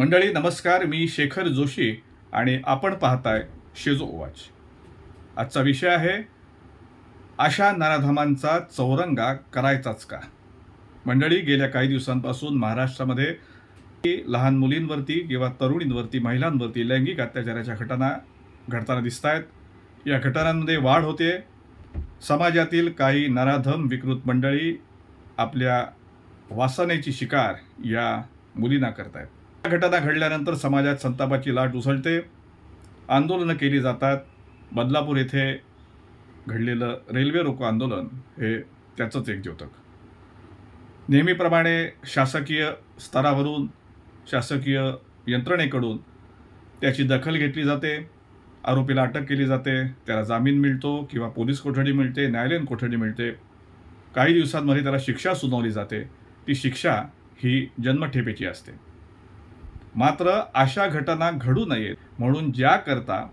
मंडळी नमस्कार. मी शेखर जोशी आणि आपण पाहताय शेजो ओवाच आजचा विषय आहे अशा नराधमांचा चौरंगा करायचाच का? मंडळी गेल्या काही दिवसांपासून महाराष्ट्रामध्ये लहान मुलींवरती किंवा तरुणींवरती महिलांवरती लैंगिक अत्याचाराच्या घटना घडताना दिसत आहेत या घटनांमध्ये वाढ होते. समाजातील काही नराधम विकृत मंडळी आपल्या वासनेची शिकार या मुलींना करतायत. या घटना घडल्यानंतर समाजात संतापाची लाट उसळते. आंदोलनं केली जातात. बदलापूर येथे घडलेलं रेल्वे रोको आंदोलन हे त्याचंच एक द्योतक. नेहमीप्रमाणे शासकीय स्तरावरून शासकीय यंत्रणेकडून त्याची दखल घेतली जाते. आरोपीला अटक केली जाते. त्याला जामीन मिळतो किंवा पोलीस कोठडी मिळते न्यायालयीन कोठडी मिळते. काही दिवसांमध्ये त्याला शिक्षा सुनावली जाते. ती शिक्षा ही जन्मठेपेची असते. मात्र अशा घटना घडू नयेत म्हणून ज्याकरता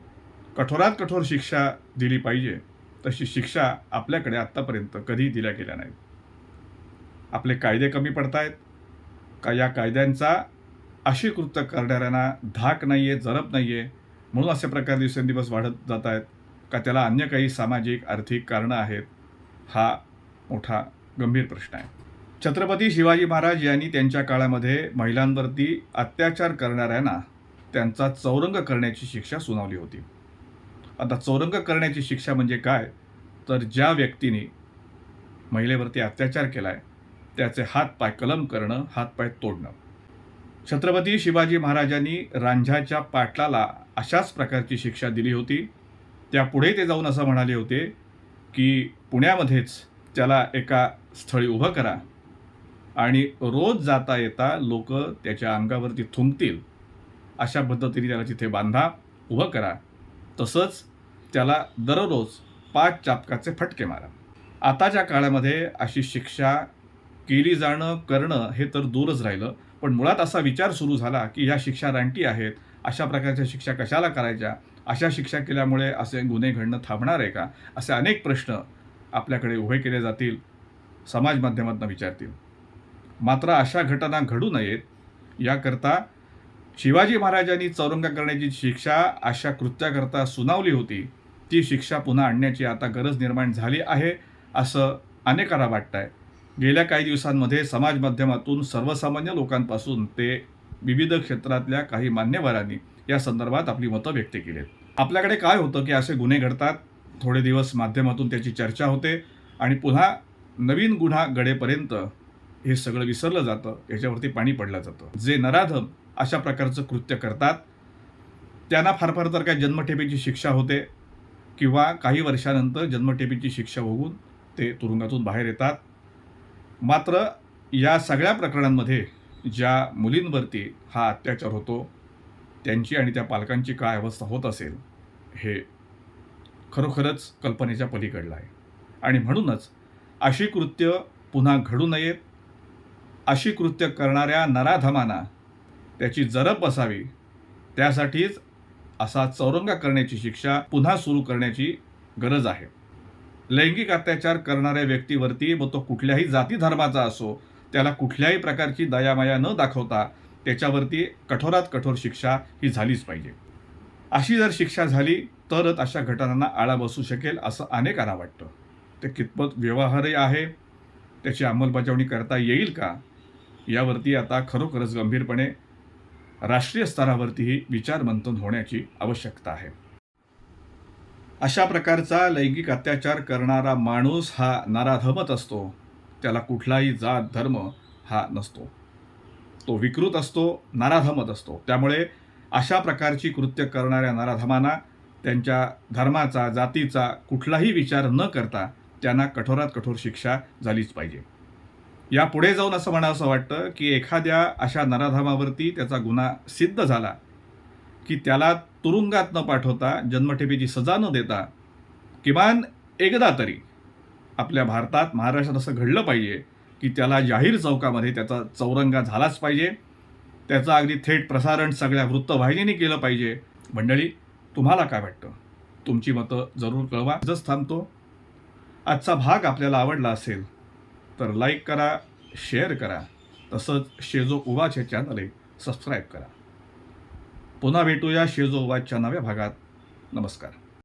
कठोरात कठोर शिक्षा दिली पाहिजे तशी शिक्षा आपल्याकडे आत्तापर्यंत कधी दिल्या गेल्या नाहीत. आपले कायदे कमी पडतायत. का या कायद्यांचा अशी कृत्य करणाऱ्यांना धाक नाही आहे जरब नाही आहे म्हणून असे प्रकार दिवसेंदिवस वाढत जात आहेत का त्याला अन्य काही सामाजिक आर्थिक कारणं आहेत हा मोठा गंभीर प्रश्न आहे. छत्रपती शिवाजी महाराज यांनी त्यांच्या काळामध्ये महिलांवरती अत्याचार करणाऱ्यांना त्यांचा चौरंग करण्याची शिक्षा सुनावली होती. आता चौरंग करण्याची शिक्षा म्हणजे काय? तर ज्या व्यक्तीने महिलेवरती अत्याचार केला आहे त्याचे हातपाय कलम करणं हातपाय तोडणं. छत्रपती शिवाजी महाराजांनी रांझ्याच्या पाटलाला अशाच प्रकारची शिक्षा दिली होती. त्यापुढे ते जाऊन असं म्हणाले होते की पुण्यामध्येच त्याला एका स्थळी उभं करा. आणि रोज जाता येता लोक त्याच्या अंगावरती थुंकतील. अशा पद्धतीने त्याला तिथे बांधा उभं करा. तसंच त्याला दररोज पाच चापकाचे फटके मारा. आताच्या काळामध्ये अशी शिक्षा केली जाणं करणं हे तर दूरच राहिलं. पण मुळात असा विचार सुरू झाला की ह्या शिक्षा रानटी आहेत. अशा प्रकारच्या शिक्षा कशाला करायच्या? अशा शिक्षा केल्यामुळे असे गुन्हे घडणं थांबणार आहे का? असे अनेक प्रश्न आपल्याकडे उभे केले जातील समाज माध्यमातून विचारतील. मात्र अशा घटना घडू नयेत. याकरता शिवाजी महाराजांनी चौरंगा करण्याची शिक्षा अशा कृत्याकरता सुनावली होती. ती शिक्षा पुन्हा आणण्याची आता गरज निर्माण झाली आहे असं अनेकांना वाटतं आहे गेल्या काही दिवसांमध्ये समाज माध्यमातून सर्वसामान्य लोकांपासून ते विविध क्षेत्रातल्या काही मान्यवरांनी या संदर्भात आपली मतं व्यक्त केली आहेत आपल्याकडे काय होतं की असे गुन्हे घडतात थोडे दिवस माध्यमातून त्याची चर्चा होते आणि पुन्हा नवीन गुन्हा गडेपर्यंत हे सगळं विसरलं जातं याच्यावरती पाणी पडलं जातं. जे नराधम अशा प्रकारचं कृत्य करतात त्यांना फार फार तर काय जन्मठेपेची शिक्षा होते किंवा काही वर्षानंतर जन्मठेपेची शिक्षा होऊन ते तुरुंगातून बाहेर येतात. मात्र या सगळ्या प्रकरणांमध्ये ज्या मुलींवरती हा अत्याचार होतो त्यांची आणि त्या पालकांची काय अवस्था होत असेल हे खरोखरच कल्पनेच्या पलीकडलं आहे. आणि म्हणूनच अशी कृत्य पुन्हा घडू नयेत अशी कृत्य करणाऱ्या नराधमांना त्याची जरब बसावी. त्यासाठीच असा चौरंगा करण्याची शिक्षा पुन्हा सुरू करण्याची गरज आहे. लैंगिक अत्याचार करणाऱ्या व्यक्तीवरती व तो कुठल्याही जाती धर्माचा असो त्याला कुठल्याही प्रकारची दयामाया न दाखवता त्याच्यावरती कठोरात कठोर शिक्षा ही झालीच पाहिजे. अशी जर शिक्षा झाली तरच अशा घटनांना आळा बसू शकेल असं अनेकांना वाटतं. ते कितपत व्यवहारही आहे? त्याची अंमलबजावणी करता येईल का? यावरती आता खरोखरच गंभीरपणे राष्ट्रीय स्तरावरतीही विचारमंथन होण्याची आवश्यकता आहे. अशा प्रकारचा लैंगिक अत्याचार करणारा माणूस हा नाराधमत असतो त्याला कुठलाही जात धर्म हा नसतो. तो विकृत असतो नाराधमत असतो. त्यामुळे अशा प्रकारची कृत्य करणाऱ्या नाराधमांना त्यांच्या धर्माचा जातीचा कुठलाही विचार न करता त्यांना कठोरात कठोर शिक्षा झालीच पाहिजे. या पुढे जाऊन असं म्हणावं असं वाटतं की एखाद्या अशा नराधामावरती त्याचा गुन्हा सिद्ध झाला की त्याला तुरुंगात न पाठवता जन्मठेपेची सजा न देता किमान एकदा तरी आपल्या भारतात महाराष्ट्रात असं घडलं पाहिजे की त्याला जाहीर चौकामध्ये त्याचा चौरंगा झालाच पाहिजे. त्याचं अगदी थेट प्रसारण सगळ्या वृत्तवाहिनीने केलं पाहिजे. मंडळी तुम्हाला काय वाटतं? तुमची मतं जरूर कळवा. आजच थांबतो. आजचा भाग आपल्याला आवडला असेल तर लाईक करा शेअर करा. तसंच शेजो उवाचे चॅनल आहे सबस्क्राईब करा. पुन्हा भेटूया शेजो वाचच्या नव्या भागात. नमस्कार.